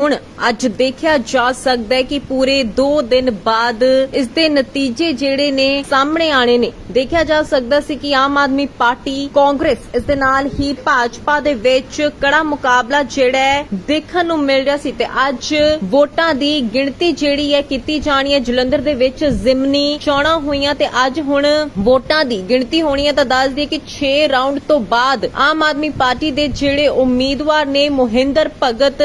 ਹੁਣ ਅੱਜ ਦੇਖਿਆ ਜਾ ਸਕਦਾ ਹੈ ਕਿ ਪੂਰੇ 2 ਦਿਨ ਬਾਅਦ ਇਸ ਦੇ ਨਤੀਜੇ ਜਿਹੜੇ ਨੇ ਸਾਹਮਣੇ ਆਣੇ ਨੇ। ਦੇਖਿਆ ਜਾ ਸਕਦਾ ਸੀ ਕਿ ਆਮ ਆਦਮੀ ਪਾਰਟੀ ਕਾਂਗਰਸ, ਇਸ ਦੇ ਨਾਲ ਹੀ ਭਾਜਪਾ ਦੇ ਵਿੱਚ ਕੜਾ ਮੁਕਾਬਲਾ ਜਿਹੜਾ ਹੈ ਦੇਖਣ ਨੂੰ ਮਿਲ ਰਿਹਾ ਸੀ ਤੇ ਅੱਜ ਵੋਟਾਂ ਦੀ ਗਿਣਤੀ ਜਿਹੜੀ ਹੈ ਕੀਤੀ ਜਾਣੀ ਹੈ। ਜਲੰਧਰ ਦੇ ਵਿੱਚ ਜ਼ਿਮਨੀ ਚੋਣਾਂ ਹੋਈਆਂ ਤੇ ਅੱਜ ਹੁਣ ਵੋਟਾਂ ਦੀ ਗਿਣਤੀ ਹੋਣੀ ਹੈ ਤਾਂ ਦੱਸ ਦਈਏ ਕਿ 6 ਰਾਉਂਡ ਤੋਂ ਬਾਅਦ ਆਮ ਆਦਮੀ ਪਾਰਟੀ ਦੇ ਜਿਹੜੇ ਉਮੀਦਵਾਰ ਨੇ, ਮੋਹਿੰਦਰ ਭਗਤ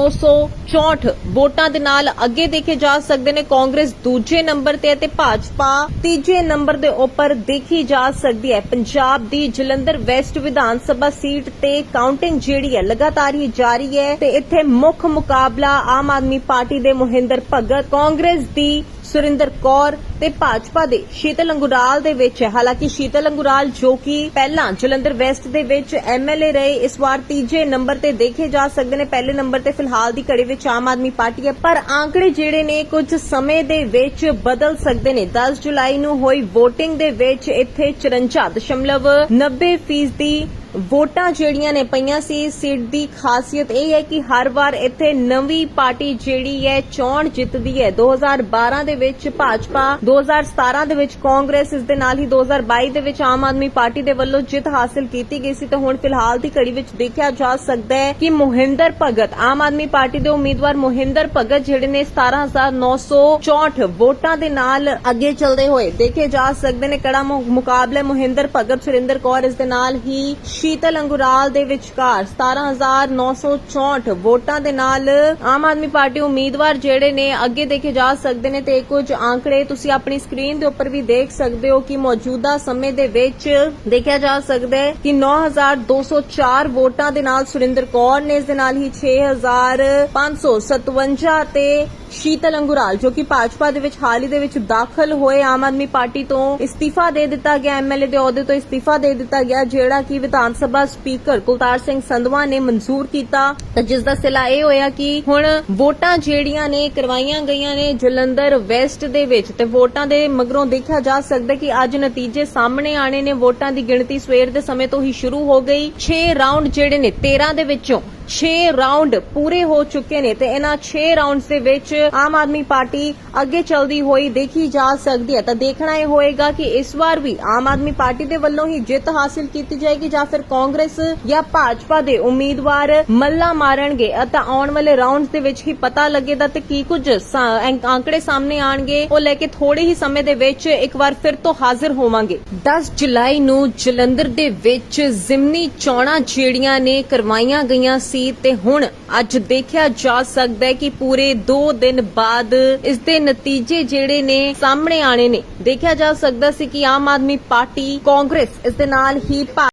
17964 ਵੋਟਾਂ ਦੇ ਨਾਲ ਅੱਗੇ ਦੇਖੇ ਜਾ ਸਕਦੇ ਨੇ। ਕਾਂਗਰਸ ਦੂਜੇ ਨੰਬਰ ਤੇ ਹੈ ਤੇ ਭਾਜਪਾ ਤੀਜੇ ਨੰਬਰ ਦੇ ਉੱਪਰ ਦੇਖੀ ਜਾ ਸਕਦੀ ਹੈ। ਪੰਜਾਬ ਦੀ ਜਲੰਧਰ ਵੈਸਟ ਵਿਧਾਨ ਸਭਾ ਸੀਟ ਤੇ ਕਾਊਂਟਿੰਗ ਜਿਹੜੀ ਹੈ ਲਗਾਤਾਰ ਹੀ ਜਾਰੀ ਹੈ ਤੇ ਇੱਥੇ ਮੁੱਖ ਮੁਕਾਬਲਾ ਆਮ ਆਦਮੀ ਪਾਰਟੀ ਦੇ ਮੋਹਿੰਦਰ ਭਗਤ। ਕਾਂਗਰਸ ਦੀ ਸੁਰਿੰਦਰ ਕੌਰ ਤੇ ਭਾਜਪਾ ਦੇ ਸ਼ੀਤਲ ਅੰਗੁਰਾਲ ਦੇ ਵਿੱਚ ਹੈ। ਹਾਲਾਂਕਿ ਸ਼ੀਤਲ ਅੰਗੁਰਾਲ ਜੋ ਕਿ ਪਹਿਲਾਂ ਜਲੰਧਰ ਵੈਸਟ ਦੇ ਵਿੱਚ ਐਮਐਲਏ ਰਹੇ, ਇਸ ਵਾਰ ਤੀਜੇ ਨੰਬਰ ਤੇ ਦੇਖੇ ਜਾ ਸਕਦੇ ਨੇ। ਪਹਿਲੇ ਨੰਬਰ ਤੇ ਫਿਲਹਾਲ ਦੀ ਘੜੀ ਵਿੱਚ ਆਮ ਆਦਮੀ ਪਾਰਟੀ ਹੈ, ਪਰ ਆંકੜੇ ਜਿਹੜੇ ਨੇ ਕੁਝ ਸਮੇਂ ਦੇ ਵਿੱਚ ਬਦਲ ਸਕਦੇ ਨੇ। 10 ਜੁਲਾਈ ਨੂੰ ਹੋਈ VOTING ਦੇ ਵਿੱਚ ਇੱਥੇ 54.90% ਫੀਸਦੀ ਵੋਟਾਂ ਜਿਹੜੀਆਂ ਨੇ ਪਈਆਂ ਸੀ, ਸੀਟ ਦੀ ਖਾਸੀਅਤ ਇਹ ਹੈ ਕਿ ਹਰ ਵਾਰ ਇੱਥੇ ਨਵੀਂ ਪਾਰਟੀ ਜਿਹੜੀ ਹੈ, ਚੋਣ ਜਿੱਤਦੀ ਹੈ। 2012 ਦੇ ਵਿੱਚ ਭਾਜਪਾ 2017 ਦੇ ਵਿੱਚ ਕਾਂਗਰਸ, ਇਸ ਦੇ ਨਾਲ ਹੀ 2022 ਦੇ ਵਿੱਚ ਆਮ ਆਦਮੀ ਪਾਰਟੀ ਦੇ ਵੱਲੋਂ ਜਿੱਤ ਹਾਸਲ ਕੀਤੀ ਗਈ ਸੀ। ਤੇ ਹੁਣ ਫਿਲਹਾਲ ਦੀ ਘੜੀ ਵਿੱਚ ਦੇਖਿਆ ਜਾ ਸਕਦਾ ਹੈ ਕਿ ਮੋਹਿੰਦਰ ਭਗਤ, ਆਮ ਆਦਮੀ ਪਾਰਟੀ ਦੇ ਉਮੀਦਵਾਰ ਮੋਹਿੰਦਰ ਭਗਤ ਜਿਹੜੇ ਨੇ 17964 ਵੋਟਾਂ ਦੇ ਨਾਲ ਅੱਗੇ ਚੱਲਦੇ ਹੋਏ ਦੇਖੇ ਜਾ ਸਕਦੇ ਨੇ। ਕੜਾ ਮੁ- ਮੁਕਾਬਲੇ ਮੋਹਿੰਦਰ ਭਗਤ, ਸੁਰਿੰਦਰ ਕੌਰ ਇਸ ਦੇ ਨਾਲ ਹੀ ਸ਼ੀਤਲ ਅੰਗੁਰਾਲ ਦੇ ਵਿਚਕਾਰ 17964 ਵੋਟਾਂ ਦੇ ਨਾਲ ਆਮ ਆਦਮੀ ਪਾਰਟੀ ਉਮੀਦਵਾਰ ਜਿਹੜੇ ਨੇ ਅੱਗੇ ਦੇਖੇ ਜਾ ਸਕਦੇ ਨੇ ਤੇ ਕੁਝ ਆંકੜੇ ਤੁਸੀਂ ਆਪਣੀ ਸਕਰੀਨ ਦੇ ਉੱਪਰ ਵੀ ਦੇਖ ਸਕਦੇ ਹੋ ਕਿ ਮੌਜੂਦਾ ਸਮੇਂ ਦੇ ਵਿੱਚ ਦੇਖਿਆ ਜਾ ਸਕਦਾ ਹੈ ਕਿ 9204 ਵੋਟਾਂ ਦੇ ਨਾਲ ਸੁਰਿੰਦਰ ਕੌਰ ਨੇ ਇਸ ਦੇ ਨਾਲ ਹੀ 6557 ਤੇ ਸ਼ੀਤਲ ਅੰਗੁਰਾਲ, ਜੋ ਕਿ ਭਾਜਪਾ ਦੇ ਵਿੱਚ ਹਾਲ ਹੀ ਦੇ ਵਿੱਚ ਦਾਖਲ ਹੋਏ ਆਮ ਆਦਮੀ ਪਾਰਟੀ ਤੋਂ ਇਸਤੀਫਾ ਦੇ ਦਿੱਤਾ ਗਿਆ। ਐਮਐਲਏ ਦੇ ਅਹੁਦੇ ਤੋਂ ਇਸਤੀਫਾ ਦੇ ਦਿੱਤਾ ਗਿਆ, ਜਿਹੜਾ ਕਿ ਵਿਧਾਨ ਸਭਾ ਸਪੀਕਰ ਕੁਲਤਾਰ ਸਿੰਘ ਸੰਧਵਾ ਨੇ ਮਨਜ਼ੂਰ ਕੀਤਾ। ਤਾਂ ਜਿਸ ਦਾ ਸਿਲਾ ਇਹ ਹੋਇਆ ਕਿ ਹੁਣ ਵੋਟਾਂ ਜਿਹੜੀਆਂ ਨੇ, ਕਰਵਾਈਆਂ ਗਈਆਂ ਨੇ ਜਲੰਧਰ ਵੈਸਟ ਦੇ ਵਿੱਚ, ਤੇ ਵੋਟਾਂ ਦੇ ਮਗਰੋਂ ਦੇਖਿਆ ਜਾ ਸਕਦਾ ਕਿ ਅੱਜ ਨਤੀਜੇ ਸਾਹਮਣੇ ਆਣੇ ਨੇ। ਵੋਟਾਂ ਦੀ ਗਿਣਤੀ ਸਵੇਰ ਦੇ ਸਮੇਂ ਤੋਂ ਹੀ ਸ਼ੁਰੂ ਹੋ ਗਈ। 6 ਰਾਉਂਡ ਜਿਹੜੇ ਨੇ 13 ਦੇ ਵਿੱਚੋਂ 6 ਰਾਉਂਡ ਪੂਰੇ ਹੋ ਚੁੱਕੇ ਨੇ ਤੇ ਇਹਨਾਂ 6 ਰਾਉਂਡਸ ਦੇ ਵਿੱਚ ਆਮ ਆਦਮੀ ਪਾਰਟੀ ਅੱਗੇ ਚਲਦੀ ਹੋਈ ਦੇਖੀ ਜਾ ਸਕਦੀ ਹੈ। ਤਾਂ ਦੇਖਣਾ ਇਹ ਹੋਏਗਾ ਕਿ ਇਸ ਵਾਰ ਵੀ ਆਮ ਆਦਮੀ ਪਾਰਟੀ ਦੇ ਵੱਲੋਂ ਹੀ ਜਿੱਤ ਹਾਸਲ ਕੀਤੀ ਜਾਏਗੀ ਜਾਂ ਫਿਰ ਕਾਂਗਰਸ ਜਾਂ ਭਾਜਪਾ ਦੇ ਉਮੀਦਵਾਰ ਮੱਲਾ ਮਾਰਨਗੇ। ਅਤੇ ਆਉਣ ਵਾਲੇ ਰਾਉਂਡਸ ਦੇ ਵਿੱਚ ਹੀ ਪਤਾ ਲੱਗੇਗਾ ਤੇ ਕੀ ਕੁਝ ਸਾ- ਸਾਹਮਣੇ ਆਣਗੇ ਉਹ ਲੈ ਕੇ ਥੋੜੇ ਹੀ ਸਮੇਂ ਦੇ ਵਿੱਚ ਇੱਕ ਵਾਰ ਫਿਰ ਤੋਂ ਹਾਜ਼ਰ ਹੋਵਾਂਗੇ। 10 ਜੁਲਾਈ ਨੂੰ ਜਲੰਧਰ ਦੇ ਵਿੱਚ ਜ਼ਿਮਨੀ ਚੋਣਾਂ ਜਿਹੜੀਆਂ ਨੇ ਕਰਵਾਈਆਂ ਗਈਆਂ ਸੀ। ਤੇ ਹੁਣ ਅੱਜ ਦੇਖਿਆ ਜਾ ਸਕਦਾ ਹੈ ਕਿ ਪੂਰੇ 2 ਦਿਨ ਬਾਅਦ ਇਸ ਦੇ ਨਤੀਜੇ ਜਿਹੜੇ ਨੇ ਸਾਹਮਣੇ ਆਣੇ ਨੇ। ਦੇਖਿਆ ਜਾ ਸਕਦਾ ਸੀ ਕਿ ਆਮ ਆਦਮੀ ਪਾਰਟੀ ਕਾਂਗਰਸ ਇਸ ਦੇ ਨਾਲ ਹੀ ਭਾ-